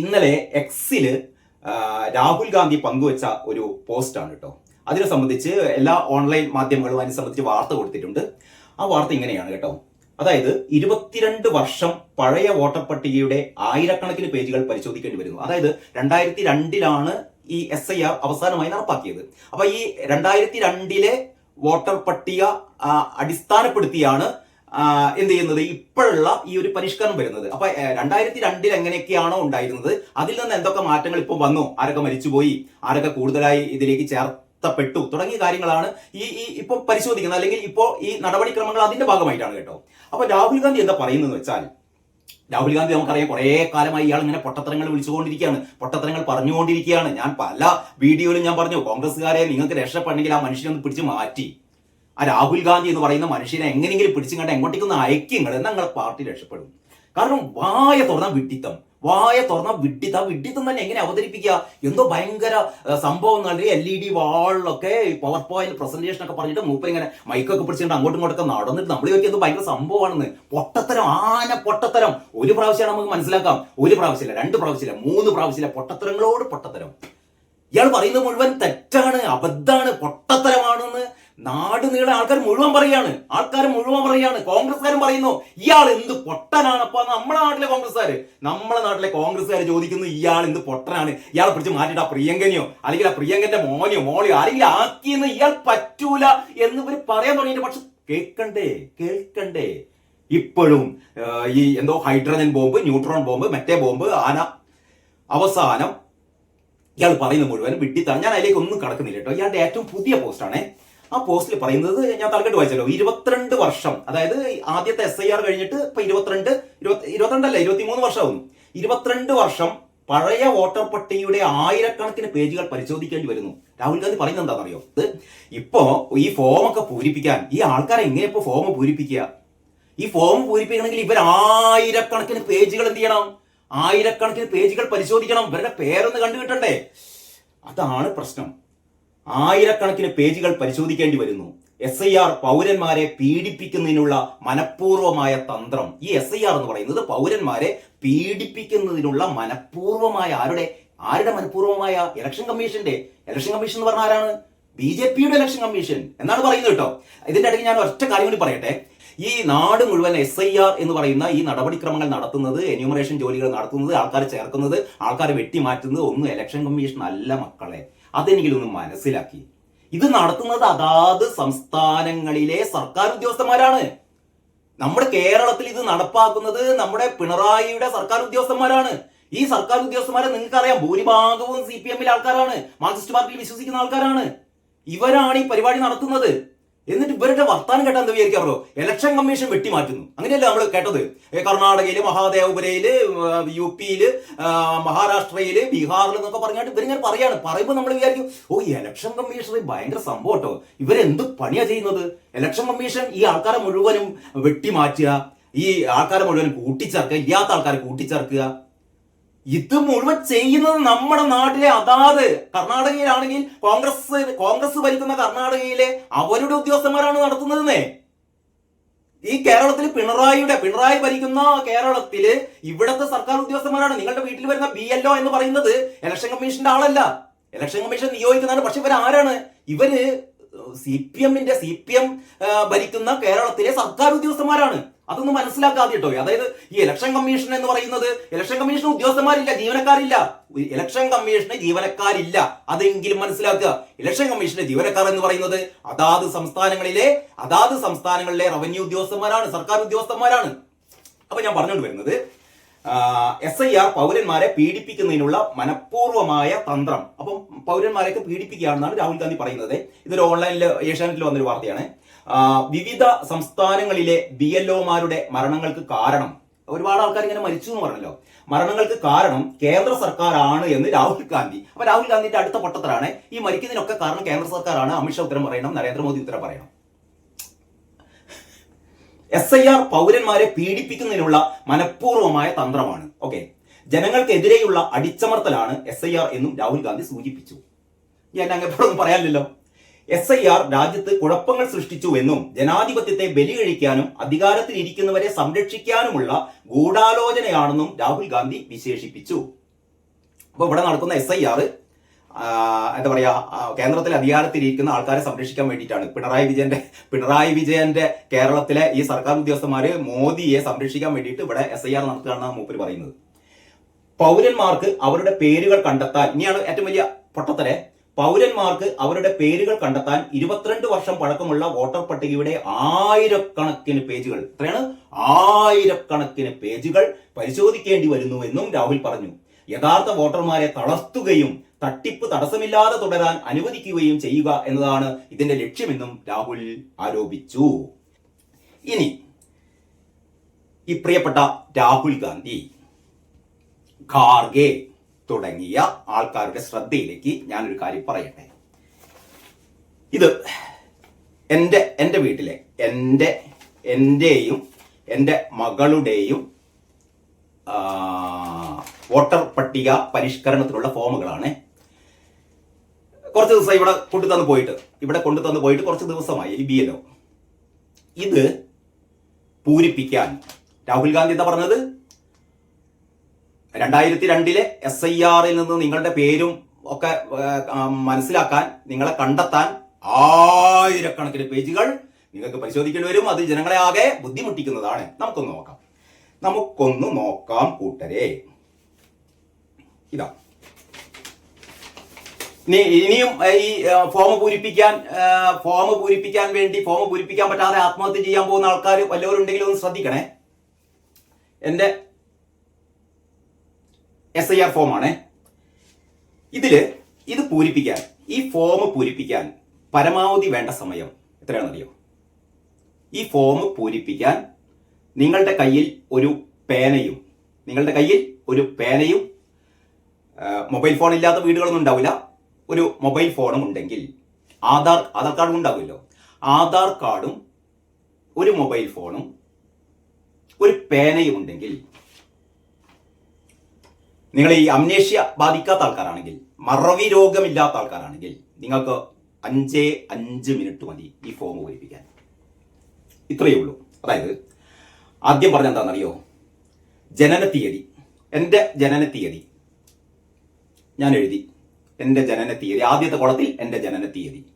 ഇന്നലെ എക്സിൽ രാഹുൽ ഗാന്ധി പങ്കുവച്ച ഒരു പോസ്റ്റാണ് കേട്ടോ അതിനെ സംബന്ധിച്ച് എല്ലാ ഓൺലൈൻ മാധ്യമങ്ങളും അതിനെ സംബന്ധിച്ച് വാർത്ത കൊടുത്തിട്ടുണ്ട്. ആ വാർത്ത ഇങ്ങനെയാണ് കേട്ടോ. അതായത് ഇരുപത്തിരണ്ട് വർഷം പഴയ വോട്ടർ പട്ടികയുടെ ആയിരക്കണക്കിന് പേജുകൾ പരിശോധിക്കേണ്ടി വരുന്നു. അതായത് രണ്ടായിരത്തി രണ്ടിലാണ് ഈ എസ് ഐ ആർ അവസാനമായി നടപ്പാക്കിയത്. അപ്പൊ ഈ രണ്ടായിരത്തി രണ്ടിലെ വോട്ടർ പട്ടിക അടിസ്ഥാനപ്പെടുത്തിയാണ് എന്ത് ചെയ്യുന്നത്? ഇപ്പോഴുള്ള ഈ ഒരു പരിഷ്കരണം വരുന്നത്. അപ്പൊ രണ്ടായിരത്തി രണ്ടിൽ എങ്ങനെയൊക്കെയാണോ ഉണ്ടായിരുന്നത്? അതിൽ നിന്ന് എന്തൊക്കെ മാറ്റങ്ങൾ ഇപ്പോൾ വന്നു? ആരൊക്കെ മരിച്ചുപോയി? ആരൊക്കെ കൂടുതലായി ഇതിലേക്ക് ചേർത്തപ്പെട്ടു? തുടങ്ങിയ കാര്യങ്ങളാണ് ഈ ഈ ഇപ്പോൾ പരിശോധിക്കുന്നത്. അല്ലെങ്കിൽ ഇപ്പോൾ ഈ നടപടിക്രമങ്ങൾ അതിന്റെ ഭാഗമായിട്ടാണ് കേട്ടോ. അപ്പൊ രാഹുൽ ഗാന്ധി എന്താ പറയുന്നത് വെച്ചാൽ രാഹുൽ ഗാന്ധി നമുക്കറിയാം കുറേ കാലമായി ഇയാൾ ഇങ്ങനെ പൊട്ടത്തരങ്ങൾ വിളിച്ചുകൊണ്ടിരിക്കുകയാണ്. പൊട്ടത്തരങ്ങൾ പറഞ്ഞുകൊണ്ടിരിക്കുകയാണ്. ഞാൻ പല വീഡിയോയിലും ഞാൻ പറഞ്ഞു കോൺഗ്രസ്സുകാരെ നിങ്ങൾക്ക് രക്ഷപ്പെടണമെങ്കിൽ ആ മനുഷ്യനെ ഒന്ന് പിടിച്ച് മാറ്റി. ആ രാഹുൽ ഗാന്ധി എന്ന് പറയുന്ന മനുഷ്യനെ എങ്ങനെയെങ്കിലും പിടിച്ചും കണ്ട് എങ്ങോട്ടേക്കൊന്ന് അയക്കുങ്ങൾ നിങ്ങളെ പാർട്ടി രക്ഷപ്പെടും. കാരണം വായ തുറന്ന വിഡ്ഢിത്തം വായ തുറന്ന വിഡ്ഢിത്ത വിഡ്ഢിത്തം തന്നെ എങ്ങനെ അവതരിപ്പിക്കുക? എന്തോ ഭയങ്കര സംഭവം നൽകി എൽ ഇ ഡി വാളിലൊക്കെ പവർ പോയിന്റ് പ്രസന്റേഷൻ ഒക്കെ പറഞ്ഞിട്ട് മൂപ്പർ ഇങ്ങനെ മൈക്കൊക്കെ പിടിച്ചിട്ട് അങ്ങോട്ടും ഇങ്ങോട്ടൊക്കെ നടന്നിട്ട് നമ്മൾ ചോദിക്കുന്നത് എന്തോ ഭയങ്കര സംഭവമാണെന്ന്. പൊട്ടത്തരം ആന പൊട്ടത്തരം. ഒരു പ്രാവശ്യമാണ് നമുക്ക് മനസ്സിലാക്കാം. ഒരു പ്രാവശ്യമില്ല രണ്ട് പ്രാവശ്യമില്ല മൂന്ന് പ്രാവശ്യമില്ല പൊട്ടത്തരങ്ങളോട് പൊട്ടത്തരം. ഇയാൾ പറയുന്നത് മുഴുവൻ തെറ്റാണ് പൊട്ടത്തരമാണെന്ന് നാട് ആൾക്കാർ മുഴുവൻ പറയാണ്. ആൾക്കാർ മുഴുവൻ പറയാണ്. കോൺഗ്രസ്സുകാരും പറയുന്നു ഇയാൾ എന്ത് പൊട്ടനാണപ്പോ നമ്മുടെ നാട്ടിലെ കോൺഗ്രസ്സുകാർ നമ്മുടെ നാട്ടിലെ കോൺഗ്രസ്സുകാർ ചോദിക്കുന്നു ഇയാൾ എന്ത് പൊട്ടനാണ്? ഇയാളെ പിടിച്ച് മാറ്റിയിട്ട് ആ പ്രിയങ്കനെയോ അല്ലെങ്കിൽ ആ പ്രിയങ്കന്റെ മോനെയോ മോളിയോ ആരെങ്കിലും ആക്കിയെന്ന് ഇയാൾ പറ്റൂല എന്ന് ഇവർ പറയാൻ തുടങ്ങിയിട്ട് പക്ഷെ കേൾക്കണ്ടേ കേൾക്കണ്ടേ. ഇപ്പോഴും ഈ എന്തോ ഹൈഡ്രജൻ ബോംബ് ന്യൂട്രോൺ ബോംബ് മറ്റേ ബോംബ് ആന അവസാനം ഇയാൾ പറയുന്നത് മുഴുവൻ വിട്ടിത്താണ് ഞാൻ അതിലേക്ക് ഒന്നും കടക്കുന്നില്ല കേട്ടോ. ഇയാളുടെ ഏറ്റവും പുതിയ പോസ്റ്റാണ്. ആ പോസ്റ്റിൽ പറയുന്നത് ഞാൻ തലക്കെട്ട് വായിച്ചല്ലോ. ഇരുപത്തിരണ്ട് വർഷം. അതായത് ആദ്യത്തെ എസ് ഐ ആർ കഴിഞ്ഞിട്ട് ഇപ്പൊ ഇരുപത്തിരണ്ട് ഇരുപത്തി ഇരുപത്തിരണ്ടല്ല ഇരുപത്തിമൂന്ന് വർഷമാവും ഇരുപത്തിരണ്ട് വർഷം പഴയ വോട്ടർ പട്ടികയുടെ ആയിരക്കണക്കിന് പേജുകൾ പരിശോധിക്കേണ്ടി വരുന്നു. രാഹുൽ ഗാന്ധി പറയുന്നത് എന്താണെന്നറിയോ? ഇപ്പോ ഈ ഫോം ഒക്കെ പൂരിപ്പിക്കാൻ ഈ ആൾക്കാരെ എങ്ങനെ ഇപ്പൊ ഫോം പൂരിപ്പിക്കുക? ഈ ഫോം പൂരിപ്പിക്കണമെങ്കിൽ ഇവർ ആയിരക്കണക്കിന് പേജുകൾ എന്ത് ചെയ്യണം? ആയിരക്കണക്കിന് പേജുകൾ പരിശോധിക്കണം. ഇവരുടെ പേരൊന്ന് കണ്ടുകിട്ടണ്ടേ? അതാണ് പ്രശ്നം. ആയിരക്കണക്കിന് പേജുകൾ പരിശോധിക്കേണ്ടി വരുന്നു. എസ് ഐ ആർ പൗരന്മാരെ പീഡിപ്പിക്കുന്നതിനുള്ള മനഃപൂർവമായ തന്ത്രം. ഈ എസ് ഐ ആർ എന്ന് പറയുന്നത് പൗരന്മാരെ പീഡിപ്പിക്കുന്നതിനുള്ള മനഃപൂർവമായ ആരുടെ? ആരുടെ മനഃപൂർവമായ ഇലക്ഷൻ കമ്മീഷന്റെ ഇലക്ഷൻ കമ്മീഷൻ എന്ന് പറഞ്ഞ ആരാണ്? ബി ജെ പിയുടെ ഇലക്ഷൻ കമ്മീഷൻ എന്നാണ് പറയുന്നത് കേട്ടോ. ഇതിന്റെ ഇടയ്ക്ക് ഞാൻ ഒറ്റ കാര്യം കൂടി പറയട്ടെ. ഈ നാട് മുഴുവൻ എസ് ഐ ആർ എന്ന് പറയുന്ന ഈ നടപടിക്രമങ്ങൾ നടത്തുന്നത് എന്യൂമറേഷൻ ജോലികൾ നടത്തുന്നത് ആൾക്കാരെ ചേർക്കുന്നത് ആൾക്കാരെ വെട്ടിമാറ്റുന്നത് ഒന്നും ഇലക്ഷൻ കമ്മീഷൻ അല്ല മക്കളെ. അതെങ്കിലും മനസ്സിലാക്കി. ഇത് നടത്തുന്നത് അതാത് സംസ്ഥാനങ്ങളിലെ സർക്കാർ ഉദ്യോഗസ്ഥന്മാരാണ്. നമ്മുടെ കേരളത്തിൽ ഇത് നടപ്പാക്കുന്നത് നമ്മുടെ പിണറായിയുടെ സർക്കാർ ഉദ്യോഗസ്ഥന്മാരാണ്. ഈ സർക്കാർ ഉദ്യോഗസ്ഥന്മാരെ നിങ്ങൾക്കറിയാം ഭൂരിഭാഗവും സി പി എമ്മിലെ ആൾക്കാരാണ് മാർക്സിസ്റ്റ് പാർട്ടിയിൽ വിശ്വസിക്കുന്ന ആൾക്കാരാണ്. ഇവരാണ് ഈ പരിപാടി നടത്തുന്നത്. എന്നിട്ട് ഇവരുടെ വർത്താനം കേട്ടാൽ എന്താ വിചാരിക്കാറോ ഇലക്ഷൻ കമ്മീഷൻ വെട്ടിമാറ്റുന്നു. അങ്ങനെയല്ല നമ്മൾ കേട്ടത്? കർണാടകയിൽ മഹാദേവപുരയിൽ യു പിയിൽ മഹാരാഷ്ട്രയിൽ ബീഹാറിൽ എന്നൊക്കെ പറഞ്ഞാട്ട് ഇവരിങ്ങനെ പറയാണ്. പറയുമ്പോൾ നമ്മൾ വിചാരിക്കും ഓ ഇലക്ഷൻ കമ്മീഷൻ ഭയങ്കര സംഭവം കേട്ടോ ഇവരെന്ത് പണിയാ ചെയ്യുന്നത്? ഇലക്ഷൻ കമ്മീഷൻ ഈ ആൾക്കാരെ മുഴുവനും വെട്ടിമാറ്റുക ഈ ആൾക്കാരെ മുഴുവനും കൂട്ടിച്ചേർക്കുക ഇല്ലാത്ത ആൾക്കാരെ കൂട്ടിച്ചേർക്കുക. ഇത് മുഴുവൻ ചെയ്യുന്നത് നമ്മുടെ നാട്ടിലെ അതാത് കർണാടകയിലാണെങ്കിൽ കോൺഗ്രസ് കോൺഗ്രസ് ഭരിക്കുന്ന കർണാടകയിലെ അവരുടെ ഉദ്യോഗസ്ഥന്മാരാണ് നടത്തുന്നതെന്നേ. ഈ കേരളത്തിൽ പിണറായിയുടെ പിണറായി ഭരിക്കുന്ന കേരളത്തിൽ ഇവിടത്തെ സർക്കാർ ഉദ്യോഗസ്ഥന്മാരാണ്. നിങ്ങളുടെ വീട്ടിൽ വരുന്ന ബി എൽ എന്ന് പറയുന്നത് ഇലക്ഷൻ കമ്മീഷന്റെ ആളല്ല. ഇലക്ഷൻ കമ്മീഷൻ നിയോഗിക്കുന്നതാണ്. പക്ഷെ ഇവർ ആരാണ് ഇവർ സി പി എമ്മിന്റെ സി പി എം ഭരിക്കുന്ന കേരളത്തിലെ സർക്കാർ ഉദ്യോഗസ്ഥന്മാരാണ്. അതൊന്ന് മനസ്സിലാക്കാതെ കേട്ടോ അതായത് ഈ ഇലക്ഷൻ കമ്മീഷൻ എന്ന് പറയുന്നത് ഇലക്ഷൻ കമ്മീഷൻ ഉദ്യോഗസ്ഥന്മാരില്ല ജീവനക്കാരില്ല. ഇലക്ഷൻ കമ്മീഷന് ജീവനക്കാരില്ല. അതെങ്കിലും മനസ്സിലാക്കുക. ഇലക്ഷൻ കമ്മീഷന്റെ ജീവനക്കാർ എന്ന് പറയുന്നത് അതാത് സംസ്ഥാനങ്ങളിലെ അതാത് സംസ്ഥാനങ്ങളിലെ റവന്യൂ ഉദ്യോഗസ്ഥന്മാരാണ് സർക്കാർ ഉദ്യോഗസ്ഥന്മാരാണ്. അപ്പൊ ഞാൻ പറഞ്ഞുകൊണ്ട് വരുന്നത് എസ് ഐ ആർ പൗരന്മാരെ പീഡിപ്പിക്കുന്നതിനുള്ള മനഃപൂർവമായ തന്ത്രം. അപ്പം പൗരന്മാരെയൊക്കെ പീഡിപ്പിക്കുകയാണെന്നാണ് രാഹുൽ ഗാന്ധി പറയുന്നത്. ഇതൊരു ഓൺലൈനിൽ ഏഷ്യാനെറ്റിൽ വന്നൊരു വാർത്തയാണ്. വിവിധ സംസ്ഥാനങ്ങളിലെ ബി എൽ ഒമാരുടെ മരണങ്ങൾക്ക് കാരണം. ഒരുപാട് ആൾക്കാർ ഇങ്ങനെ മരിച്ചു എന്ന് പറഞ്ഞല്ലോ. മരണങ്ങൾക്ക് കാരണം കേന്ദ്ര സർക്കാരാണ് എന്ന് രാഹുൽ ഗാന്ധി. അപ്പൊ രാഹുൽ ഗാന്ധിന്റെ അടുത്ത പൊട്ടത്തരാണ്. ഈ മരിക്കുന്നതിനൊക്കെ കാരണം കേന്ദ്ര സർക്കാരാണ്. അമിത്ഷാ ഉത്തരം പറയണം നരേന്ദ്രമോദി ഉത്തരം പറയണം. എസ് ഐ ആർ പൗരന്മാരെ പീഡിപ്പിക്കുന്നതിനുള്ള മനഃപൂർവമായ തന്ത്രമാണ്. ഓക്കെ. ജനങ്ങൾക്കെതിരെയുള്ള അടിച്ചമർത്തലാണ് എസ് ഐ ആർ എന്നും രാഹുൽ ഗാന്ധി സൂചിപ്പിച്ചു. ഞാൻ അങ്ങനെ പറയാനില്ലല്ലോ. എസ് ഐ ആർ രാജ്യത്ത് കുഴപ്പങ്ങൾ സൃഷ്ടിച്ചു എന്നും ജനാധിപത്യത്തെ ബലി കഴിക്കാനും അധികാരത്തിൽ ഇരിക്കുന്നവരെ സംരക്ഷിക്കാനുമുള്ള ഗൂഢാലോചനയാണെന്നും രാഹുൽ ഗാന്ധി വിശേഷിപ്പിച്ചു. അപ്പോൾ ഇവിടെ നടക്കുന്ന എസ് ഐ ആർ എന്താ പറയാ കേന്ദ്രത്തിൽ അധികാരത്തിലിരിക്കുന്ന ആൾക്കാരെ സംരക്ഷിക്കാൻ വേണ്ടിയിട്ടാണ്. പിണറായി വിജയന്റെ പിണറായി വിജയന്റെ കേരളത്തിലെ ഈ സർക്കാർ ഉദ്യോഗസ്ഥന്മാര് മോദിയെ സംരക്ഷിക്കാൻ വേണ്ടിയിട്ട് ഇവിടെ എസ് ഐ ആർ നടത്തുകയാണെന്നാണ് മൂപ്പര് പറയുന്നത്. പൗരന്മാർക്ക് അവരുടെ പേരുകൾ കണ്ടെത്താൻ ഇനിയാണ് ഏറ്റവും വലിയ പൊട്ടത്തരെ പൗരന്മാർക്ക് അവരുടെ പേരുകൾ കണ്ടെത്താൻ ഇരുപത്തിരണ്ട് വർഷം പഴക്കമുള്ള വോട്ടർ പട്ടികയുടെ ആയിരക്കണക്കിന് പേജുകൾ. എത്രയാണ് ആയിരക്കണക്കിന് പേജുകൾ പരിശോധിക്കേണ്ടി വരുന്നുവെന്നും രാഹുൽ പറഞ്ഞു. യഥാർത്ഥ വോട്ടർമാരെ തളർത്തുകയും തട്ടിപ്പ് തടസ്സമില്ലാതെ തുടരാൻ അനുവദിക്കുകയും ചെയ്യുക എന്നതാണ് ഇതിന്റെ ലക്ഷ്യമെന്നും രാഹുൽ ആരോപിച്ചു. ഇനി ഈ പ്രിയപ്പെട്ട രാഹുൽ ഗാന്ധി ഖാർഗെ തുടങ്ങിയ ആൾക്കാരുടെ ശ്രദ്ധയിലേക്ക് ഞാനൊരു കാര്യം പറയട്ടെ. ഇത് എന്റെ എന്റെ വീട്ടിലെ എന്റെ എന്റെയും എന്റെ മകളുടെയും വോട്ടർ പട്ടിക പരിഷ്കരണത്തിനുള്ള ഫോമുകളാണ്. കുറച്ച് ദിവസം ഇവിടെ കൊണ്ടു തന്നു പോയിട്ട് ഇവിടെ കൊണ്ടു തന്നു പോയിട്ട് കുറച്ച് ദിവസമായി ഈ ബി എല്ലോ ഇത് പൂരിപ്പിക്കാൻ രാഹുൽ ഗാന്ധി എന്താ പറഞ്ഞത്? രണ്ടായിരത്തി രണ്ടിലെ എസ് ഐ ആറിൽ നിന്ന് നിങ്ങളുടെ പേരും ഒക്കെ മനസ്സിലാക്കാൻ നിങ്ങളെ കണ്ടെത്താൻ ആയിരക്കണക്കിന് പേജുകൾ നിങ്ങൾക്ക് പരിശോധിക്കേണ്ടി വരും. അത് ജനങ്ങളെ ആകെ ബുദ്ധിമുട്ടിക്കുന്നതാണ്. നമുക്കൊന്ന് നോക്കാം. നമുക്കൊന്ന് നോക്കാം കൂട്ടരെ. ഇതാ. ഇനി ഇനിയും ഈ ഫോം പൂരിപ്പിക്കാൻ ഫോം പൂരിപ്പിക്കാൻ വേണ്ടി ഫോം പൂരിപ്പിക്കാൻ പറ്റാതെ ആത്മഹത്യ ചെയ്യാൻ പോകുന്ന ആൾക്കാർ വല്ലവരുണ്ടെങ്കിലും ഒന്ന് ശ്രദ്ധിക്കണേ. എന്റെ എസ് ഐ ആർ ഫോമാണ് ഇതിൽ ഇത് പൂരിപ്പിക്കാൻ ഈ ഫോം പൂരിപ്പിക്കാൻ പരമാവധി വേണ്ട സമയം എത്രയാണെന്നറിയോ? ഈ ഫോം പൂരിപ്പിക്കാൻ നിങ്ങളുടെ കയ്യിൽ ഒരു പേനയും നിങ്ങളുടെ കയ്യിൽ ഒരു പേനയും മൊബൈൽ ഫോൺ ഇല്ലാത്ത വീടുകളൊന്നും ഉണ്ടാവില്ല. ഒരു മൊബൈൽ ഫോണും ഉണ്ടെങ്കിൽ ആധാർ ആധാർ കാർഡും ഉണ്ടാവില്ലോ ആധാർ കാർഡും ഒരു മൊബൈൽ ഫോണും ഒരു പേനയും ഉണ്ടെങ്കിൽ നിങ്ങൾ ഈ അമ്നേഷ്യ ബാധിക്കാത്ത ആൾക്കാരാണെങ്കിൽ മറവി രോഗമില്ലാത്ത ആൾക്കാരാണെങ്കിൽ നിങ്ങൾക്ക് അഞ്ചേ അഞ്ച് മിനിറ്റ് മതി ഈ ഫോം പൂരിപ്പിക്കാൻ ഇത്രയേ ഉള്ളൂ. അതായത് ആദ്യം പറഞ്ഞ എന്താണെന്നറിയോ? ജനന തീയതി. എന്റെ ജനന തീയതി. ഞാൻ എഴുതി. എന്റെ ജനന തീയതി. ആദ്യത്തെ കുളത്തിൽ എന്റെ ജനന തീയതി.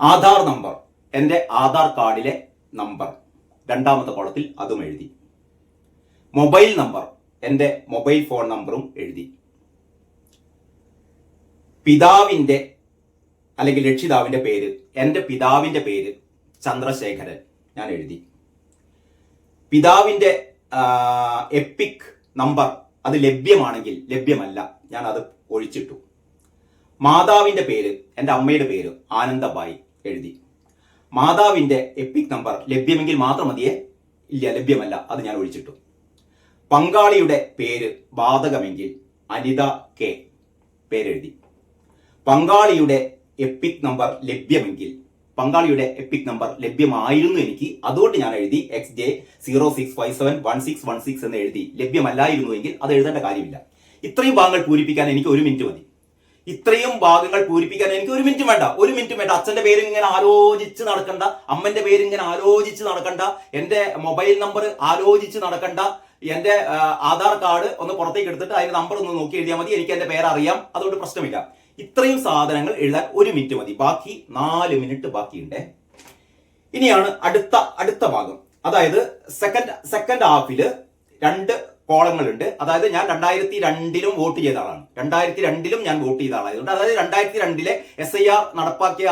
ആധാർ നമ്പർ. എന്റെ ആധാർ കാർഡിലെ നമ്പർ. രണ്ടാമത്തെ കുളത്തിൽ അതും എഴുതി. Mobile number. എന്റെ മൊബൈൽ ഫോൺ നമ്പറും എഴുതി. പിതാവിന്റെ അല്ലെങ്കിൽ രക്ഷിതാവിന്റെ പേര് എന്റെ പിതാവിന്റെ പേര് ചന്ദ്രശേഖരൻ ഞാൻ എഴുതി. പിതാവിന്റെ എപ്പിക് നമ്പർ അത് ലഭ്യമാണെങ്കിൽ ലഭ്യമല്ല ഞാൻ അത് ഒഴിച്ചിട്ടു. മാതാവിന്റെ പേര് എന്റെ അമ്മയുടെ പേര് ആനന്ദബായി എഴുതി. മാതാവിന്റെ എപ്പിക് നമ്പർ ലഭ്യമെങ്കിൽ മാത്രം മതിയേ? ഇല്ല ലഭ്യമല്ല അത് ഞാൻ ഒഴിച്ചിട്ടു. പങ്കാളിയുടെ പേര് ബാധകമെങ്കിൽ അനിത കെ പേരെഴുതി. പങ്കാളിയുടെ എപ്പിക് നമ്പർ ലഭ്യമെങ്കിൽ പങ്കാളിയുടെ എപ്പിക് നമ്പർ ലഭ്യമായിരുന്നു എനിക്ക് അതുകൊണ്ട് ഞാൻ എഴുതി X J zero six five seven one six one six എന്ന് എഴുതി. ലഭ്യമല്ലായിരുന്നു എങ്കിൽ അത് എഴുതേണ്ട കാര്യമില്ല. ഇത്രയും ഭാഗങ്ങൾ പൂരിപ്പിക്കാൻ എനിക്ക് ഒരു മിനിറ്റ് മതി. ഇത്രയും ഭാഗങ്ങൾ പൂരിപ്പിക്കാൻ എനിക്ക് ഒരു മിനിറ്റ് വേണ്ട. ഒരു മിനിറ്റ് വേണ്ട. അച്ഛന്റെ പേര് ഇങ്ങനെ ആലോചിച്ച് നടക്കണ്ട. അമ്മന്റെ പേര് ഇങ്ങനെ ആലോചിച്ച് നടക്കണ്ട. എന്റെ മൊബൈൽ നമ്പർ ആലോചിച്ച് നടക്കണ്ട. എന്റെ ആധാർ കാർഡ് ഒന്ന് പുറത്തേക്ക് എടുത്തിട്ട് അതിന്റെ നമ്പർ ഒന്ന് നോക്കി എഴുതിയാൽ മതി. എനിക്ക് എന്റെ പേര് അറിയാം. അതുകൊണ്ട് പ്രശ്നമില്ല. ഇത്രയും സാധനങ്ങൾ എഴുതാൻ ഒരു മിനിറ്റ് മതി. ബാക്കി നാല് മിനിറ്റ് ബാക്കിയുണ്ട്. ഇനിയാണ് അടുത്ത അടുത്ത ഭാഗം. അതായത് സെക്കൻഡ് സെക്കൻഡ് ഹാഫിൽ രണ്ട് കോളങ്ങളുണ്ട് അതായത് ഞാൻ രണ്ടായിരത്തി രണ്ടിലും വോട്ട് ചെയ്ത ആളാണ്. രണ്ടായിരത്തി രണ്ടിലും ഞാൻ വോട്ട് ചെയ്ത ആളായതുകൊണ്ട് അതായത് രണ്ടായിരത്തി രണ്ടിലെ എസ് ഐ ആർ നടപ്പാക്കിയ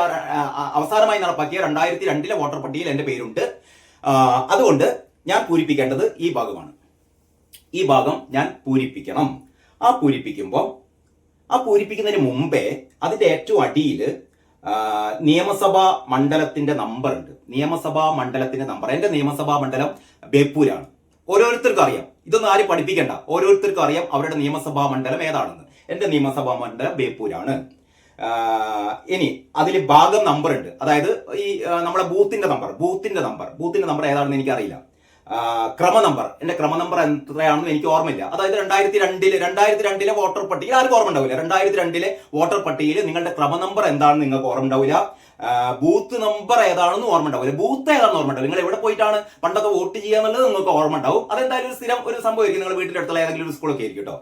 അവസാനമായി നടപ്പാക്കിയ രണ്ടായിരത്തി രണ്ടിലെ വോട്ടർ പട്ടികയിൽ എന്റെ പേരുണ്ട്. അതുകൊണ്ട് ഞാൻ പൂരിപ്പിക്കേണ്ടത് ഈ ഭാഗമാണ്. ഈ ഭാഗം ഞാൻ പൂരിപ്പിക്കണം. ആ പൂരിപ്പിക്കുമ്പോൾ ആ പൂരിപ്പിക്കുന്നതിന് മുമ്പേ അതിന്റെ ഏറ്റവും അടിയിൽ നിയമസഭാ മണ്ഡലത്തിന്റെ നമ്പർ ഉണ്ട്. നിയമസഭാ മണ്ഡലത്തിന്റെ നമ്പർ എന്റെ നിയമസഭാ മണ്ഡലം ബേപ്പൂരാണ്. ഓരോരുത്തർക്കും അറിയാം. ഇതൊന്നും ആരും പഠിപ്പിക്കണ്ട. ഓരോരുത്തർക്കും അറിയാം അവരുടെ നിയമസഭാ മണ്ഡലം ഏതാണെന്ന്. എന്റെ നിയമസഭാ മണ്ഡലം ബേപ്പൂരാണ്. ഇനി അതിൽ ഭാഗം നമ്പർ ഉണ്ട്. അതായത് ഈ നമ്മുടെ ബൂത്തിന്റെ ബൂത്തിന്റെ നമ്പർ ബൂത്തിന്റെ നമ്പർ ബൂത്തിന്റെ നമ്പർ ഏതാണെന്ന് എനിക്കറിയില്ല. ക്രമ നമ്പർ എന്റെ ക്രമ നമ്പർ എത്രയാണെന്ന് എനിക്ക് ഓർമ്മയില്ല. അതായത് രണ്ടായിരത്തി രണ്ടിൽ രണ്ടായിരത്തി രണ്ടിലെ വോട്ടർ പട്ടിക ആർക്കും ഓർമ്മ ഉണ്ടാവില്ല. രണ്ടായിരത്തി രണ്ടിലെ വോട്ടർ പട്ടികയിൽ നിങ്ങളുടെ ക്രമ നമ്പർ എന്താണെന്ന് നിങ്ങൾക്ക് ഓർമ്മ ഉണ്ടാവില്ല. ബൂത്ത് നമ്പർ ഏതാണെന്ന് ഓർമ്മ ഉണ്ടാവില്ല. ബൂത്ത് ഏതാണെന്ന് ഓർമ്മ ഉണ്ടാവും നിങ്ങൾ എവിടെ പോയിട്ടാണ് പണ്ടൊക്കെ വോട്ട് ചെയ്യുക എന്നുള്ളത് നിങ്ങൾക്ക് ഓർമ്മ ഉണ്ടാവും. അതെന്തായാലും ഒരു സ്ഥിരം ഒരു സംഭവമായിരിക്കും നിങ്ങൾ വീട്ടിന്റെ ഏതെങ്കിലും ഒരു സ്കൂളൊക്കെ ആയിരിക്കും കേട്ടോ.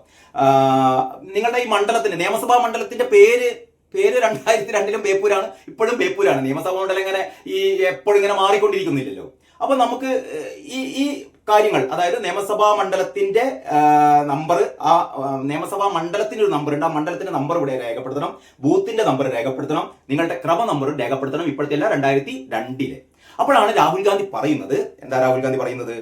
നിങ്ങളുടെ ഈ മണ്ഡലത്തിന്റെ നിയമസഭാ മണ്ഡലത്തിന്റെ പേര് പേര് രണ്ടായിരത്തി രണ്ടിലും ബേപ്പൂരാണ്. ഇപ്പോഴും ബേപ്പൂരാണ്. നിയമസഭാ മണ്ഡലം ഇങ്ങനെ ഈ എപ്പോഴും ഇങ്ങനെ മാറിക്കൊണ്ടിരിക്കുന്നില്ലല്ലോ. അപ്പൊ നമുക്ക് ഈ ഈ കാര്യങ്ങൾ അതായത് നിയമസഭാ മണ്ഡലത്തിന്റെ നമ്പർ ആ നിയമസഭാ മണ്ഡലത്തിന്റെ ഒരു നമ്പർ ഉണ്ട് ആ മണ്ഡലത്തിന്റെ നമ്പർ ഇവിടെ രേഖപ്പെടുത്തണം. ബൂത്തിന്റെ നമ്പർ രേഖപ്പെടുത്തണം. നിങ്ങളുടെ ക്രമ നമ്പർ രേഖപ്പെടുത്തണം ഇപ്പോഴത്തെ അല്ല രണ്ടായിരത്തി രണ്ടിൽ. അപ്പോഴാണ് രാഹുൽ ഗാന്ധി പറയുന്നത്. എന്താ രാഹുൽ ഗാന്ധി പറയുന്നത്?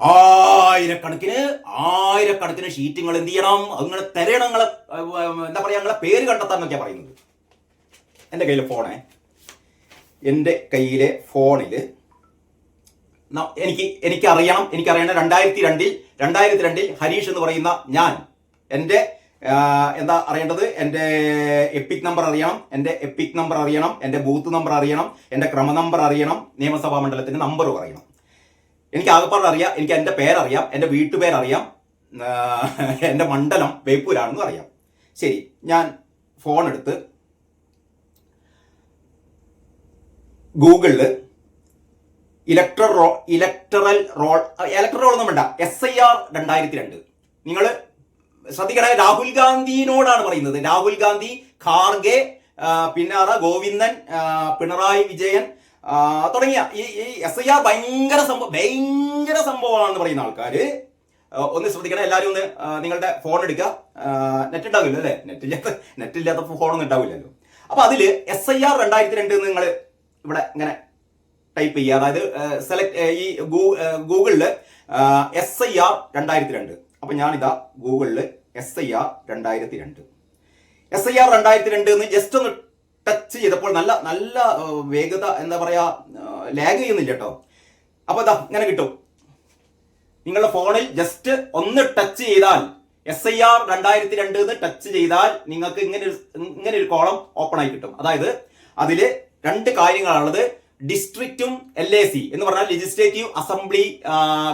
ആയിരക്കണക്കിന് ആയിരക്കണക്കിന് ഷീറ്റുകൾ എന്ത് ചെയ്യണം? അങ്ങനെ നിങ്ങളെ എന്താ പറയാ നിങ്ങളെ പേര് കണ്ടെത്താൻ എന്നൊക്കെയാ പറയുന്നത്. എന്റെ കയ്യിലെ ഫോണേ എന്റെ കയ്യിലെ ഫോണിൽ ന- എനിക്ക് എനിക്കറിയണം എനിക്കറിയണം രണ്ടായിരത്തി രണ്ടിൽ രണ്ടായിരത്തി രണ്ടിൽ ഹരീഷ് എന്ന് പറയുന്ന ഞാൻ എന്റെ എന്താ അറിയേണ്ടത്? എന്റെ എപ്പിക് നമ്പർ അറിയണം എന്റെ എപ്പിക് നമ്പർ അറിയണം എന്റെ ബൂത്ത് നമ്പർ അറിയണം എന്റെ ക്രമ നമ്പർ അറിയണം നിയമസഭാ മണ്ഡലത്തിന്റെ നമ്പർ അറിയണം. എനിക്ക് ആകപ്പാട് അറിയാം എനിക്ക് എന്റെ പേരറിയാം എന്റെ വീട്ടുപേരറിയാം എന്റെ മണ്ഡലം ബേപ്പൂരാണെന്നും അറിയാം. ശരി ഞാൻ ഫോൺ എടുത്ത് ഗൂഗിളിൽ electoral roll electoral roll electoral roll ഒന്നും വേണ്ട. എസ് ഐ ആർ രണ്ടായിരത്തി രണ്ട് നിങ്ങൾ ശ്രദ്ധിക്കണേ രാഹുൽ ഗാന്ധിനോടാണ് പറയുന്നത്. രാഹുൽ ഗാന്ധി ഖാർഗെ പിന്നെ അതാ ഗോവിന്ദൻ പിണറായി വിജയൻ തുടങ്ങിയ ഈ ഈ എസ് ഐ ആർ ഭയങ്കര സംഭവം ഭയങ്കര സംഭവമാണെന്ന് പറയുന്ന ആൾക്കാർ ഒന്ന് ശ്രദ്ധിക്കണം എല്ലാവരും ഒന്ന് നിങ്ങളുടെ ഫോൺ എടുക്കുക. നെറ്റ് ഉണ്ടാവില്ല അല്ലേ? നെറ്റ് ഇല്ലാത്ത നെറ്റ് ഇല്ലാത്ത ഫോണൊന്നും ഉണ്ടാവില്ലല്ലോ അപ്പൊ അതിൽ എസ് ഐ ആർ രണ്ടായിരത്തി രണ്ട് നിങ്ങൾ ഇവിടെ ഇങ്ങനെ ടൈപ്പ് ചെയ്യുക. അതായത് സെലക്ട് ഈ ഗൂഗിളിൽ എസ് ഐ ആർ രണ്ടായിരത്തി രണ്ട് അപ്പൊ ഞാനിതാ ഗൂഗിളിൽ എസ് ഐ ആർ രണ്ടായിരത്തി രണ്ട് എസ് ഐ ആർ രണ്ടായിരത്തി രണ്ട് എന്ന് ജസ്റ്റ് ഒന്ന് ടച്ച് ചെയ്തപ്പോൾ നല്ല നല്ല വേഗത എന്താ പറയാ ലാഗ് ചെയ്യുന്നില്ല കേട്ടോ. അപ്പൊ ഇതാ ഇങ്ങനെ കിട്ടും. നിങ്ങളുടെ ഫോണിൽ ജസ്റ്റ് ഒന്ന് ടച്ച് ചെയ്താൽ എസ് ഐ ആർ രണ്ടായിരത്തി രണ്ട് എന്ന് ടച്ച് ചെയ്താൽ നിങ്ങൾക്ക് ഇങ്ങനെ ഇങ്ങനെ ഒരു കോളം ഓപ്പൺ ആയി കിട്ടും. അതായത് അതിൽ രണ്ട് കാര്യങ്ങളാണുള്ളത്. ഡിസ്ട്രിക്റ്റും എൽ എ സി എന്ന് പറഞ്ഞാൽ ലെജിസ്ലേറ്റീവ് അസംബ്ലി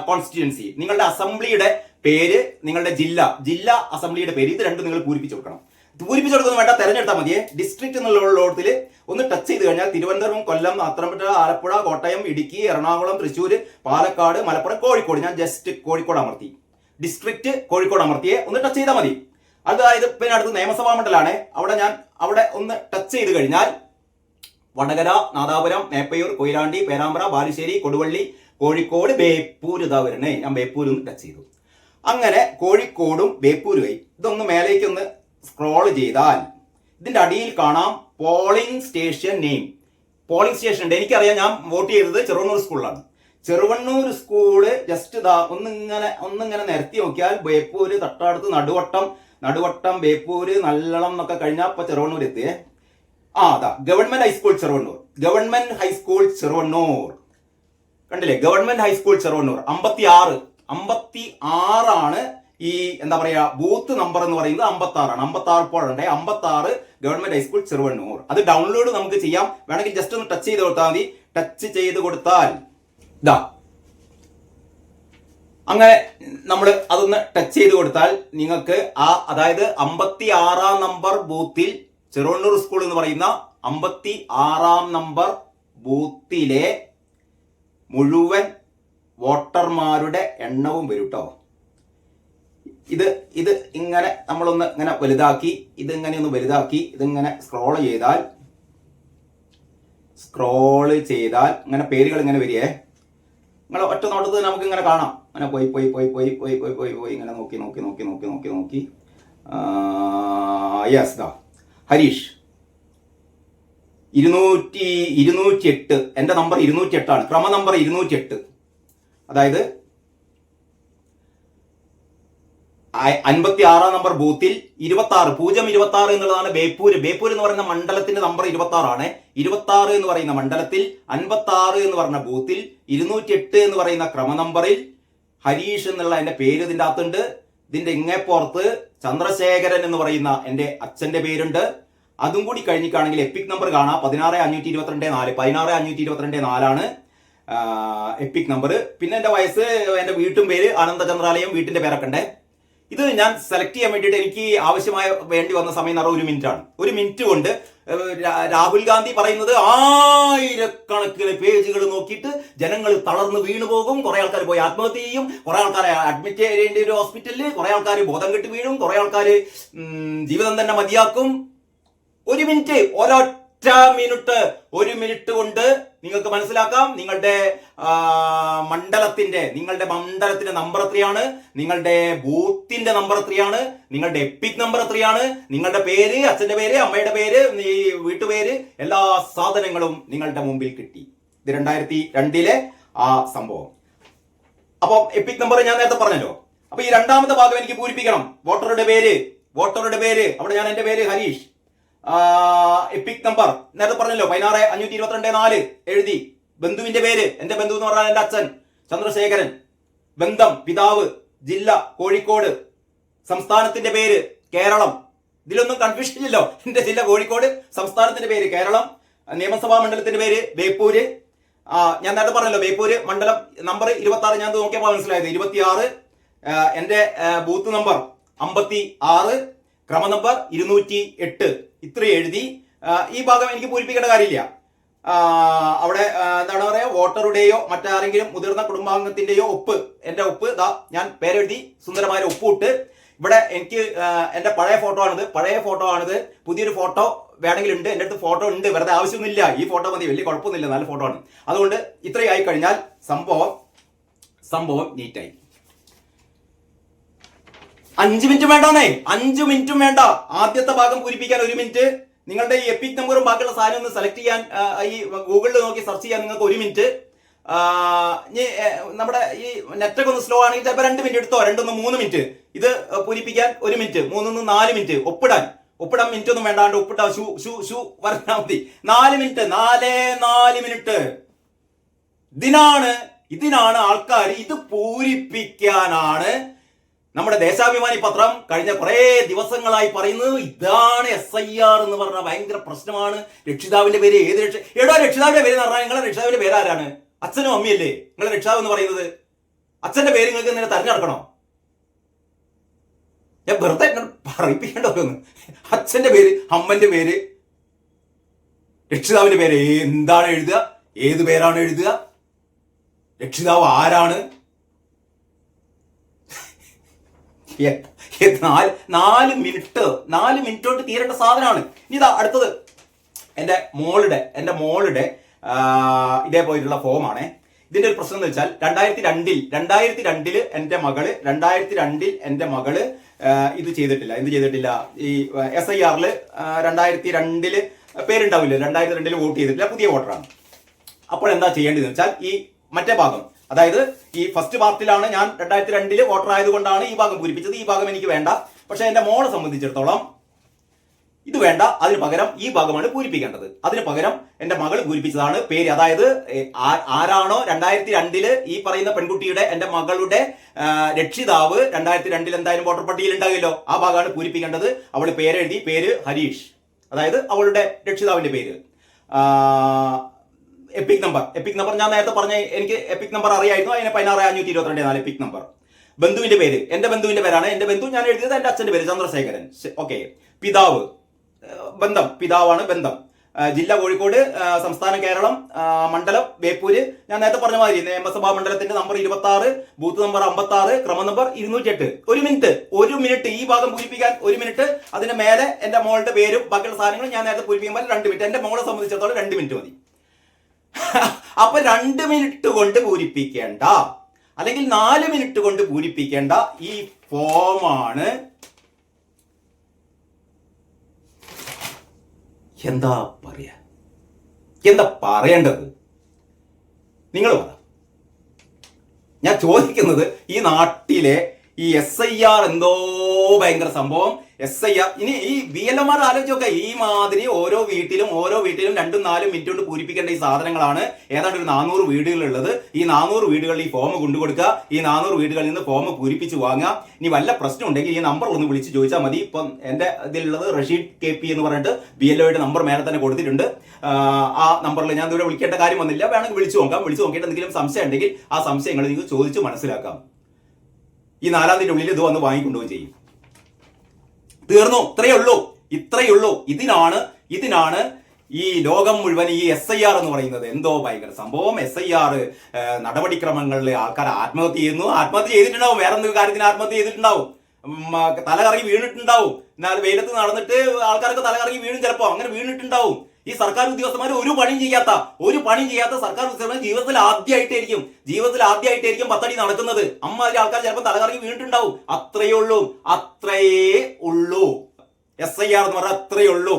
കോൺസ്റ്റിറ്റ്യുവൻസി നിങ്ങളുടെ അസംബ്ലിയുടെ പേര് നിങ്ങളുടെ ജില്ല ജില്ലാ അസംബ്ലിയുടെ പേര് ഇത് രണ്ടും നിങ്ങൾ പൂരിപ്പിച്ചു കൊടുക്കണം. പൂരിപ്പിച്ചു കൊടുക്കുന്നത് വേണ്ട തെരഞ്ഞെടുത്താൽ മതിയെ. ഡിസ്ട്രിക്ട് എന്നുള്ളതിൽ ഒന്ന് ടച്ച് ചെയ്ത് കഴിഞ്ഞാൽ തിരുവനന്തപുരം കൊല്ലം പത്തനംതിട്ട ആലപ്പുഴ കോട്ടയം ഇടുക്കി എറണാകുളം തൃശ്ശൂർ പാലക്കാട് മലപ്പുറം കോഴിക്കോട്. ഞാൻ ജസ്റ്റ് കോഴിക്കോട് അമർത്തി. ഡിസ്ട്രിക്റ്റ് കോഴിക്കോട് അമർത്തിയെ. ഒന്ന് ടച്ച് ചെയ്താൽ മതി. അതായത് പിന്നെ അടുത്ത് നിയമസഭാ മണ്ഡലമാണ് അവിടെ ഞാൻ അവിടെ ഒന്ന് ടച്ച് ചെയ്ത് കഴിഞ്ഞാൽ വടകര നാദാപുരം മേപ്പയൂർ കൊയിലാണ്ടി പേരാമ്പ്ര ബാലുശ്ശേരി കൊടുവള്ളി കോഴിക്കോട് ബേപ്പൂർ ഇതാ വരണേ. ഞാൻ ഒന്ന് ടച്ച് ചെയ്തു. അങ്ങനെ കോഴിക്കോടും ബേപ്പൂരുമായി ഇതൊന്ന് മേലേക്ക് ഒന്ന് സ്ക്രോൾ ചെയ്താൽ ഇതിന്റെ അടിയിൽ കാണാം polling station name polling station ഉണ്ട്. എനിക്കറിയാം ഞാൻ വോട്ട് ചെയ്തത് ചെറുവണ്ണൂർ സ്കൂളിലാണ് ചെറുവണ്ണൂർ സ്കൂൾ ജസ്റ്റ് ഇതാ ഒന്നിങ്ങനെ ഒന്നിങ്ങനെ നിരത്തി നോക്കിയാൽ ബേപ്പൂര് തട്ടടുത്ത് നടുവട്ടം നടുവട്ടം ബേപ്പൂര് നല്ലളം എന്നൊക്കെ കഴിഞ്ഞാൽ ഇപ്പൊ ചെറുവണ്ണൂർ എത്തിയേ ആ അതാ government high school Cheruvannur. Government high school Cheruvannur. കണ്ടില്ലേ? Government high school Cheruvannur. അമ്പത്തി ആറ് അമ്പത്തി ആറാണ് ഈ എന്താ പറയാ ബൂത്ത് നമ്പർ എന്ന് പറയുന്നത് അമ്പത്തി ആറാണ് അമ്പത്തി ആറ് പോഴുണ്ട് അമ്പത്തി ആറ് ഗവൺമെന്റ് ഹൈസ്കൂൾ ചെറുവണ്ണൂർ. അത് ഡൗൺലോഡ് നമുക്ക് ചെയ്യാം. വേണമെങ്കിൽ ജസ്റ്റ് ഒന്ന് ടച്ച് ചെയ്ത് കൊടുത്താൽ മതി. ടച്ച് ചെയ്ത് കൊടുത്താൽ ഇതാ അങ്ങനെ നമ്മൾ അതൊന്ന് ടച്ച് ചെയ്ത് കൊടുത്താൽ നിങ്ങൾക്ക് ആ അതായത് അമ്പത്തി ആറാം നമ്പർ ബൂത്തിൽ ചെറുവണ്ണൂർ സ്കൂൾ എന്ന് പറയുന്ന അമ്പത്തി ആറാം നമ്പർ ബൂത്തിലെ മുഴുവൻ വോട്ടർമാരുടെ എണ്ണവും വരും കേട്ടോ ഇത് ഇത് ഇങ്ങനെ നമ്മളൊന്ന് ഇങ്ങനെ വലുതാക്കി ഇതിങ്ങനെ ഒന്ന് വലുതാക്കി ഇതിങ്ങനെ സ്ക്രോൾ ചെയ്താൽ സ്ക്രോൾ ചെയ്താൽ ഇങ്ങനെ പേരുകൾ ഇങ്ങനെ വരികയെ. നിങ്ങൾ ഒറ്റ നോട്ടത്തിൽ നമുക്ക് ഇങ്ങനെ കാണാം. അങ്ങനെ പോയി പോയി പോയി പോയി പോയി പോയി പോയി പോയി ഇങ്ങനെ നോക്കി നോക്കി നോക്കി നോക്കി നോക്കി. നോക്കി യെസ് ദാ. ഹരീഷ്. ഇരുന്നൂറ്റി ഇരുന്നൂറ്റി എട്ട് എന്റെ നമ്പർ ഇരുന്നൂറ്റി എട്ടാണ് ക്രമ നമ്പർ ഇരുന്നൂറ്റി എട്ട് അതായത് അൻപത്തി ആറാം നമ്പർ ബൂത്തിൽ ഇരുപത്തി ആറ് പൂജ്യം ഇരുപത്തി ആറ് എന്നുള്ളതാണ് ബേപ്പൂർ ബേപ്പൂർ എന്ന് പറയുന്ന മണ്ഡലത്തിന്റെ നമ്പർ ഇരുപത്തി ആറാണ് ഇരുപത്തി ആറ് എന്ന് പറയുന്ന മണ്ഡലത്തിൽ അൻപത്തി ആറ് എന്ന് പറഞ്ഞ ബൂത്തിൽ ഇരുന്നൂറ്റി എട്ട് എന്ന് പറയുന്ന ക്രമ നമ്പറിൽ ഹരീഷ് എന്നുള്ള എന്റെ പേര് ഇതിന്റെ അകത്തുണ്ട്. ഇതിന്റെ ഇങ്ങേപ്പുറത്ത് ചന്ദ്രശേഖരൻ എന്ന് പറയുന്ന എന്റെ അച്ഛന്റെ പേരുണ്ട്. അതും കൂടി കഴിഞ്ഞിട്ടാണെങ്കിൽ എപ്പിക് നമ്പർ കാണാം. പതിനാറ് അഞ്ഞൂറ്റി ഇരുപത്തിരണ്ട് നാല്. പതിനാറ് അഞ്ഞൂറ്റി ഇരുപത്തിരണ്ട് നാലാണ് എപ്പിക് നമ്പർ പിന്നെ എന്റെ വയസ്സ് എന്റെ വീട്ടും പേര് ആനന്ദചന്ദ്രാലയം വീട്ടിന്റെ പേരൊക്കെ ഉണ്ട്. ഇത് ഞാൻ സെലക്ട് ചെയ്യാൻ വേണ്ടിയിട്ട് എനിക്ക് ആവശ്യമായ വേണ്ടി വന്ന സമയം എന്ന് ഒരു മിനിറ്റ് ആണ്. ഒരു മിനിറ്റ് കൊണ്ട് രാഹുൽ ഗാന്ധി പറയുന്നത് ആയിരക്കണക്കിന് പേജുകൾ നോക്കിയിട്ട് ജനങ്ങൾ തളർന്ന് വീണു പോകും. കുറെ ആൾക്കാർ പോയി ആത്മഹത്യ ചെയ്യും. കുറെ ആൾക്കാരെ അഡ്മിറ്റ് ചെയ്യേണ്ട ഒരു ഹോസ്പിറ്റലിൽ കുറെ ആൾക്കാർ ബോധം കെട്ട് വീഴും. കുറെ ആൾക്കാർ ജീവിതം തന്നെ മതിയാക്കും. ഒരു മിനിറ്റ് ഒരൊറ്റ മിനിറ്റ് ഒരു മിനിറ്റ് കൊണ്ട് നിങ്ങൾക്ക് മനസ്സിലാക്കാം. നിങ്ങളുടെ മണ്ഡലത്തിന്റെ നിങ്ങളുടെ മണ്ഡലത്തിന്റെ നമ്പർ എത്രയാണ്? നിങ്ങളുടെ ബൂത്തിന്റെ നമ്പർ എത്രയാണ്? നിങ്ങളുടെ എപ്പിക് നമ്പർ എത്രയാണ്? നിങ്ങളുടെ പേര് അച്ഛന്റെ പേര് അമ്മയുടെ പേര് ഈ വീട്ടുപേര് എല്ലാ സാധനങ്ങളും നിങ്ങളുടെ മുമ്പിൽ കിട്ടി. ഇത് രണ്ടായിരത്തി രണ്ടിലെ ആ സംഭവം. അപ്പൊ എപ്പിക് നമ്പർ ഞാൻ നേരത്തെ പറഞ്ഞല്ലോ. അപ്പൊ ഈ രണ്ടാമത്തെ ഭാഗം എനിക്ക് പൂരിപ്പിക്കണം. വോട്ടറുടെ പേര് വോട്ടറുടെ പേര് അവിടെ ഞാൻ എന്റെ പേര് ഹരീഷ്. എപ്പിക് നമ്പർ നേരത്തെ പറഞ്ഞല്ലോ പതിനാറ് അഞ്ഞൂറ്റി ഇരുപത്തിരണ്ട് നാല് എഴുതി. ബന്ധുവിന്റെ പേര്. എന്റെ ബന്ധു എന്ന് പറഞ്ഞാൽ എന്റെ അച്ഛൻ. ചന്ദ്രശേഖരൻ. ബന്ധം പിതാവ് ജില്ല കോഴിക്കോട്. സംസ്ഥാനത്തിന്റെ പേര് കേരളം. ഇതിലൊന്നും കൺഫ്യൂഷൻ ഇല്ലല്ലോ. എന്റെ ജില്ല കോഴിക്കോട്. സംസ്ഥാനത്തിന്റെ പേര് കേരളം. നിയമസഭാ മണ്ഡലത്തിന്റെ പേര് ബേപ്പൂര്. ഞാൻ നേരത്തെ പറഞ്ഞല്ലോ ബേപ്പൂര് മണ്ഡലം നമ്പർ ഇരുപത്തി ആറ് ഞാൻ നോക്കിയപ്പോൾ മനസ്സിലായത്. ഇരുപത്തിയാറ് എന്റെ ബൂത്ത് നമ്പർ അമ്പത്തി ആറ് ക്രമ നമ്പർ ഇരുന്നൂറ്റി എട്ട് ഇത്രയും എഴുതി. ഈ ഭാഗം എനിക്ക് പൂരിപ്പിക്കേണ്ട കാര്യമില്ല. അവിടെ എന്താണ് പറയുക? വോട്ടറുടെയോ മറ്റാരെങ്കിലും മുതിർന്ന കുടുംബാംഗത്തിന്റെയോ ഒപ്പ് എന്റെ ഒപ്പ് ദാ ഞാൻ പേരെഴുതി സുന്ദരമായ ഒപ്പ് ഇട്ട്. ഇവിടെ എനിക്ക് എന്റെ പഴയ ഫോട്ടോ ആണിത്. പഴയ ഫോട്ടോ ആണിത്. പുതിയൊരു ഫോട്ടോ വേണമെങ്കിൽ ഉണ്ട് എന്റെ അടുത്ത് ഫോട്ടോ ഉണ്ട്. വെറുതെ ആവശ്യമൊന്നുമില്ല. ഈ ഫോട്ടോ മതി. വലിയ കുഴപ്പമൊന്നുമില്ല. നല്ല ഫോട്ടോ ആണ്. അതുകൊണ്ട് ഇത്രയും ആയി കഴിഞ്ഞാൽ സംഭവം സംഭവം നീറ്റായി അഞ്ച് മിനിറ്റ് വേണ്ടാന്നേ. അഞ്ച് മിനിറ്റും വേണ്ട. ആദ്യത്തെ ഭാഗം പൂരിപ്പിക്കാൻ ഒരു മിനിറ്റ്. നിങ്ങളുടെ ഈ എപ്പിക് നമ്പറും ബാക്കിയുള്ള സാധനം ഒന്ന് സെലക്ട് ചെയ്യാൻ ഈ ഗൂഗിളിൽ നോക്കി സെർച്ച് ചെയ്യാൻ നിങ്ങൾക്ക് ഒരു മിനിറ്റ്. നമ്മുടെ ഈ നെറ്റൊക്കെ ഒന്ന് സ്ലോ ആണെങ്കിൽ ചിലപ്പോൾ രണ്ട് മിനിറ്റ് എടുത്തോ? രണ്ടൊന്ന് മൂന്ന് മിനിറ്റ്. ഇത് പൂരിപ്പിക്കാൻ ഒരു മിനിറ്റ്. മൂന്നൊന്ന് നാല് മിനിറ്റ്. ഒപ്പിടാൻ. ഒപ്പിടാൻ മിനിറ്റ് ഒന്നും വേണ്ടാണ്ട് ഒപ്പിട്ടാ ഷൂ ഷൂ ഷൂ പറഞ്ഞാൽ മതി. നാല് മിനിറ്റ്. നാലേ നാല് മിനിറ്റ്. ഇതിനാണ് ഇതിനാണ് ആൾക്കാർ ഇത് പൂരിപ്പിക്കാനാണ് നമ്മുടെ ദേശാഭിമാനി പത്രം കഴിഞ്ഞ കുറെ ദിവസങ്ങളായി പറയുന്നത് ഇതാണ് എസ് ഐ ആർ എന്ന് പറഞ്ഞ ഭയങ്കര പ്രശ്നമാണ്. രക്ഷിതാവിന്റെ പേര് ഏത് രക്ഷ എടോ രക്ഷിതാവിന്റെ പേര് എന്ന് പറഞ്ഞാൽ നിങ്ങളെ രക്ഷിതാവിന്റെ പേര് ആരാണ്? അച്ഛനും അമ്മയല്ലേ? നിങ്ങളെ രക്ഷിതാവ് എന്ന് പറയുന്നത്? അച്ഛന്റെ പേര് നിങ്ങൾക്ക് ഇങ്ങനെ തെരഞ്ഞെടുക്കണോ? ഞാൻ വെറുതെ പറയിപ്പിക്കേണ്ട അച്ഛന്റെ പേര് അമ്മന്റെ പേര് രക്ഷിതാവിന്റെ പേര് എന്താണ് എഴുതുക? ഏത് പേരാണ് എഴുതുക? രക്ഷിതാവ് ആരാണ് എ- എ- നാല് നാല് മിനിറ്റ് നാല് മിനിറ്റ് കൊണ്ട് തീരേണ്ട സാധനമാണ് ഇനി ഇതാ അടുത്തത്. എന്റെ മോളുടെ എന്റെ മോളുടെ ഇതേപോലെയുള്ള ഫോമാണ്. ഇതിന്റെ ഒരു പ്രശ്നം എന്ന് വെച്ചാൽ രണ്ടായിരത്തി രണ്ടിൽ രണ്ടായിരത്തി രണ്ടിൽ എന്റെ മകൾ രണ്ടായിരത്തി രണ്ടിൽ എന്റെ മകൾ ഇത് ചെയ്തിട്ടില്ല. എന്ത് ചെയ്തിട്ടില്ല? ഈ എസ് ഐ ആറിൽ രണ്ടായിരത്തി രണ്ടിൽ പേരുണ്ടാവില്ല? രണ്ടായിരത്തി രണ്ടിൽ വോട്ട് ചെയ്തിട്ടില്ല. പുതിയ വോട്ടറാണ്. അപ്പോൾ എന്താ ചെയ്യേണ്ടതെന്ന് വെച്ചാൽ ഈ മറ്റേ ഭാഗം അതായത് ഈ ഫസ്റ്റ് പാർട്ടിലാണ് ഞാൻ രണ്ടായിരത്തി രണ്ടിൽ വോട്ടർ ആയതുകൊണ്ടാണ് ഈ ഭാഗം പൂരിപ്പിച്ചത് ഈ ഭാഗം എനിക്ക് വേണ്ട. പക്ഷെ എന്റെ മോളെ സംബന്ധിച്ചിടത്തോളം ഇത് വേണ്ട. അതിന് പകരം ഈ ഭാഗമാണ് പൂരിപ്പിക്കേണ്ടത് അതിന് പകരം എന്റെ മകൾ പൂരിപ്പിച്ചതാണ് പേര്. അതായത് ആരാണോ രണ്ടായിരത്തി രണ്ടിൽ ഈ പറയുന്ന പെൺകുട്ടിയുടെ എന്റെ മകളുടെ രക്ഷിതാവ് രണ്ടായിരത്തി രണ്ടിൽ എന്തായാലും വോട്ടർ പട്ടികയിൽ ഉണ്ടാകില്ലോ ആ ഭാഗമാണ് പൂരിപ്പിക്കേണ്ടത് അവൾ പേരെഴുതി. പേര് ഹരീഷ്. അതായത് അവളുടെ രക്ഷിതാവിന്റെ പേര്. എപ്പിക് നമ്പർ എപ്പിക് നമ്പർ ഞാൻ നേരത്തെ പറഞ്ഞ എനിക്ക് എപ്പിക് നമ്പർ അറിയായിരുന്നു. അതിന് പതിനാറ് അഞ്ഞൂറ്റി ഇരുപത്തിരണ്ട് നാല് എപ്പിക് നമ്പർ ബന്ധുവിന്റെ പേര്. എന്റെ ബന്ധുവിന്റെ പേരാണ്. എന്റെ ബന്ധു ഞാൻ എഴുതിയത് എന്റെ അച്ഛന്റെ പേര് ചന്ദ്രശേഖരൻ. ഓക്കെ പിതാവ്. ബന്ധം. പിതാവാണ് ബന്ധം. ജില്ല കോഴിക്കോട് സംസ്ഥാനം കേരളം മണ്ഡലം ബേപ്പൂര് ഞാൻ നേരത്തെ പറഞ്ഞ മാതിരി നിയമസഭാ മണ്ഡലത്തിന്റെ നമ്പർ ഇരുപത്തി ആറ് ബൂത്ത് നമ്പർ അമ്പത്തി ആറ് ക്രമ നമ്പർ ഇരുന്നൂറ്റി എട്ട് ഒരു മിനിറ്റ് ഒരു മിനിറ്റ് ഈ ഭാഗം പൂരിപ്പിക്കാൻ ഒരു മിനിറ്റ് അതിന്റെ മേലെ എന്റെ മോളുടെ പേരും ബാക്കിയുള്ള സാധനങ്ങളും ഞാൻ നേരത്തെ പൂരിപ്പിക്കുമ്പോൾ രണ്ട് മിനിറ്റ് എന്റെ മോളെ സംബന്ധിച്ചിടത്തോളം രണ്ട് മിനിറ്റ് മതി. അപ്പൊ രണ്ട് മിനിറ്റ് കൊണ്ട് പൂരിപ്പിക്കേണ്ട. അല്ലെങ്കിൽ നാല് മിനിറ്റ് കൊണ്ട് പൂരിപ്പിക്കേണ്ട ഈ ഫോമാണ് എന്താ പറയാ? എന്താ പറയേണ്ടത്? നിങ്ങൾ പറ. ഞാൻ ചോദിക്കുന്നത് ഈ നാട്ടിലെ ഈ എസ് ഐ ആർ എന്തോ ഭയങ്കര സംഭവം. എസ് ഐ ആർ ഇനി ഈ ബി എൽ എം ആർ ആലോചിച്ചൊക്കെ ഈ മാതിരി ഓരോ വീട്ടിലും ഓരോ വീട്ടിലും രണ്ടും നാലും മിനിറ്റ് കൊണ്ട് പൂരിപ്പിക്കേണ്ട ഈ സാധനങ്ങളാണ് ഏതാണ്ട് ഒരു നാനൂറ് വീടുകളുള്ളത് ഈ നാനൂറ് വീടുകളിൽ ഈ ഫോം കൊണ്ടുകൊടുക്കുക ഈ നാനൂറ് വീടുകളിൽ നിന്ന് ഫോം പൂരിപ്പിച്ച് വാങ്ങുക. ഇനി വല്ല പ്രശ്നം ഉണ്ടെങ്കിൽ ഈ നമ്പർ ഒന്ന് വിളിച്ച് ചോദിച്ചാൽ മതി. ഇപ്പം എന്റെ ഇതിലുള്ളത് റഷീദ് കെ പി എന്ന് പറഞ്ഞിട്ട് ബി എൽ ഒയുടെ നമ്പർ മേലെ തന്നെ കൊടുത്തിട്ടുണ്ട്. ആ, നമ്പറിൽ ഞാൻ ഇതുവരെ വിളിക്കേണ്ട കാര്യം വന്നില്ല. വേണമെങ്കിൽ വിളിച്ചു നോക്കാം. വിളിച്ചു നോക്കിയിട്ട് എന്തെങ്കിലും സംശയം ഉണ്ടെങ്കിൽ ആ സംശയങ്ങൾ നിങ്ങൾക്ക് ചോദിച്ച് മനസ്സിലാക്കാം. ഈ നാലാം തീയതി ഉള്ളിൽ ഇത് വന്ന് വാങ്ങിക്കൊണ്ടുപോകും ചെയ്യും. തീർന്നു. ഇത്രയേ ഉള്ളൂ. ഇത്രയേ ഉള്ളൂ. ഇതിനാണ് ഇതിനാണ് ഈ ലോകം മുഴുവൻ ഈ എസ് ഐ ആർ എന്ന് പറയുന്നത്. എന്തോ ഭയങ്കര സംഭവം. എസ് ഐ ആർ നടപടിക്രമങ്ങളിൽ ആൾക്കാർ ആത്മഹത്യ ചെയ്യുന്നു. ആത്മഹത്യ ചെയ്തിട്ടുണ്ടാവും. വേറെ എന്തെങ്കിലും കാര്യത്തിന് ആത്മഹത്യ ചെയ്തിട്ടുണ്ടാവും? തലകറങ്ങി വീണിട്ടുണ്ടാവും. എന്നാൽ വെയിലത്ത് നടന്നിട്ട് ആൾക്കാർക്ക് തലകറങ്ങി വീണും ചിലപ്പോ. അങ്ങനെ വീണിട്ടുണ്ടാവും. ഈ സർക്കാർ ഉദ്യോഗസ്ഥന്മാർ ഒരു പണിയും ചെയ്യാത്ത ഒരു പണിയും ചെയ്യാത്ത സർക്കാർ ഉദ്യോഗസ്ഥന്മാർ ജീവിതത്തിൽ ആദ്യമായിട്ടായിരിക്കും ജീവിതത്തിൽ ആദ്യമായിട്ടായിരിക്കും പത്തടി നടക്കുന്നത്. അമ്മാതിരി ആൾക്കാർ ചിലപ്പോൾ തലകറങ്ങി വീണിട്ടുണ്ടാവും. അത്രയേ ഉള്ളൂ അത്രയേ ഉള്ളൂ. എസ് ഐ ആർ എന്ന് പറഞ്ഞാൽ അത്രയേ ഉള്ളൂ.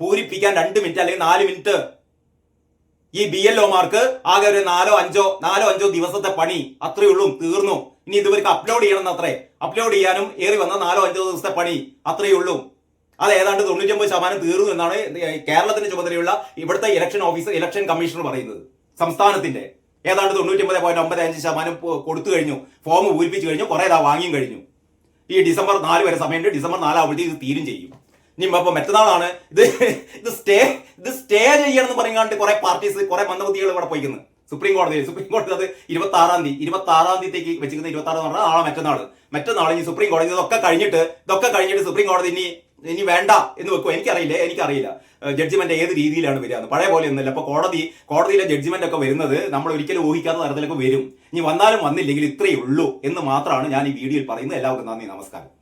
പൂരിപ്പിക്കാൻ രണ്ട് മിനിറ്റ് അല്ലെങ്കിൽ നാല് മിനിറ്റ്. ഈ ബി എൽ ഒമാർക്ക് ആകെ ഒരു നാലോ അഞ്ചോ നാലോ അഞ്ചോ ദിവസത്തെ പണി. അത്രയേ ഉള്ളൂ തീർന്നു. ഇനി ഇതുവർക്ക് അപ്ലോഡ് ചെയ്യണം അത്രേ അപ്ലോഡ് ചെയ്യാനും ഏറി വന്ന നാലോ അഞ്ചോ ദിവസത്തെ പണി. അത്രയേ ഉള്ളൂ. അത് ഏതാണ്ട് തൊണ്ണൂറ്റൊമ്പത് ശതമാനം തീർന്നു എന്നാണ് കേരളത്തിന്റെ ചുമതലയുള്ള ഇവിടുത്തെ ഇലക്ഷൻ ഓഫീസർ ഇലക്ഷൻ കമ്മീഷണർ പറയുന്നത്. സംസ്ഥാനത്തിന്റെ. ഏതാണ്ട് തൊണ്ണൂറ്റൊമ്പത് പോയിന്റ് ഒമ്പത് അഞ്ച് ശതമാനം കൊടുത്തു കഴിഞ്ഞു. ഫോം പൂരിപ്പിച്ചു കഴിഞ്ഞു. കുറെ ഇതാ വാങ്ങിയും കഴിഞ്ഞു. ഈ ഡിസംബർ നാല് വരെ സമയമുണ്ട്. ഡിസംബർ നാലാവുമ്പോഴത്തേക്ക് ഇത് തീരും ചെയ്യും. ഇനി ഇപ്പൊ മറ്റന്നാളാണ്. ഇത് ഇത് സ്റ്റേ ഇത് സ്റ്റേ ചെയ്യണം എന്ന് പറയാണ്ട് കുറെ പാർട്ടീസ് കുറെ മന്ദബുദ്ധികൾ ഇവിടെ പോയിക്കുന്നത് സുപ്രീം കോടതിയിൽ സുപ്രീം കോടതി അത് ഇരുപത്തി ആറാം തീയതി ഇരുപത്തി ആറാം തീയതിക്ക് വെച്ചിരിക്കുന്ന ഇരുപത്തി ആറ് പറഞ്ഞാൽ നാളെ മറ്റന്നാൾ മറ്റന്നാൾ ഇനി സുപ്രീം കോടതി ഇതൊക്കെ കഴിഞ്ഞിട്ട് ഇതൊക്കെ കഴിഞ്ഞിട്ട് സുപ്രീം കോടതി ഇനി ഇനി വേണ്ട എന്ന് വെക്കും എനിക്കറിയില്ല എനിക്കറിയില്ല. ജഡ്ജ്മെന്റ് ഏത് രീതിയിലാണ് വരിക. പഴയ പോലെ ഒന്നുമില്ല. അപ്പൊ കോടതി കോടതിയിലെ ജഡ്ജ്മെന്റ് ഒക്കെ വരുന്നത് നമ്മൾ ഒരിക്കലും ഊഹിക്കാത്ത തരത്തിലൊക്കെ വരും. ഇനി വന്നാലും വന്നില്ലെങ്കിൽ ഇത്രയേ ഉള്ളൂ എന്ന് മാത്രമാണ് ഞാൻ ഈ വീഡിയോയിൽ പറയുന്നത്. എല്ലാവർക്കും നന്ദി നമസ്കാരം.